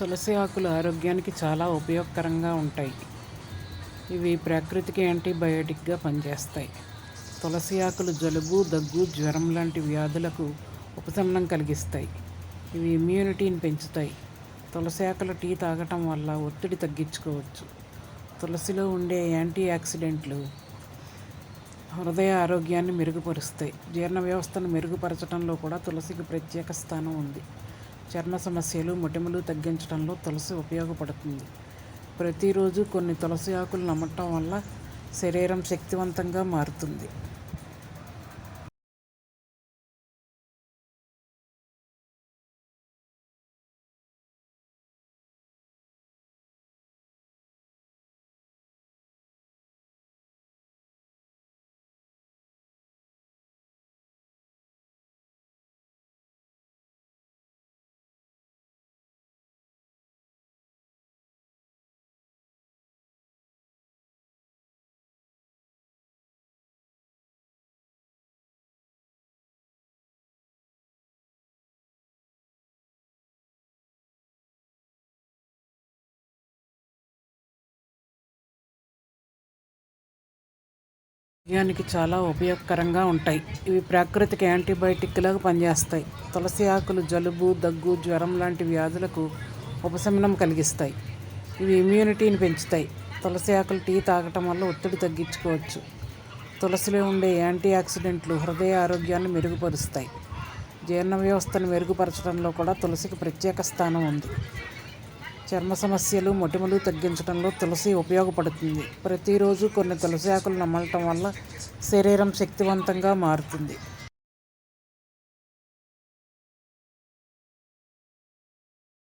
తులసి ఆకులు ఆరోగ్యానికి చాలా ఉపయోగకరంగా ఉంటాయి. ఇవి ప్రకృతికి యాంటీబయోటిక్గా పనిచేస్తాయి. తులసి ఆకులు జలుబు దగ్గు జ్వరం లాంటి వ్యాధులకు ఉపశమనం కలిగిస్తాయి. ఇవి ఇమ్యూనిటీని పెంచుతాయి. తులసి ఆకుల టీ తాగటం వల్ల ఒత్తిడి తగ్గించుకోవచ్చు. తులసిలో ఉండే యాంటీ ఆక్సిడెంట్లు హృదయ ఆరోగ్యాన్ని మెరుగుపరుస్తాయి. జీర్ణ వ్యవస్థను మెరుగుపరచడంలో కూడా తులసికి ప్రత్యేక స్థానం ఉంది. చర్మ సమస్యలు మొటిమలు తగ్గించడంలో తులసి ఉపయోగపడుతుంది. ప్రతిరోజు కొన్ని తులసి ఆకులు నమ్మటం వల్ల శరీరం శక్తివంతంగా మారుతుంది. ఆరోగ్యానికి చాలా ఉపయోగకరంగా ఉంటాయి. ఇవి ప్రాకృతిక యాంటీబయాటిక్లాగా పనిచేస్తాయి. తులసి ఆకులు జలుబు దగ్గు జ్వరం లాంటి వ్యాధులకు ఉపశమనం కలిగిస్తాయి. ఇవి ఇమ్యూనిటీని పెంచుతాయి. తులసి ఆకులు టీ తాగటం వల్ల ఒత్తిడి తగ్గించుకోవచ్చు. తులసిలో ఉండే యాంటీ ఆక్సిడెంట్లు హృదయ ఆరోగ్యాన్ని మెరుగుపరుస్తాయి. జీర్ణ వ్యవస్థను మెరుగుపరచడంలో కూడా తులసికి ప్రత్యేక స్థానం ఉంది. చర్మ సమస్యలు మొటిమలు తగ్గించడంలో తులసి ఉపయోగపడుతుంది. ప్రతిరోజు కొన్ని తులసి ఆకులు నమలటం వల్ల శరీరం శక్తివంతంగా మారుతుంది.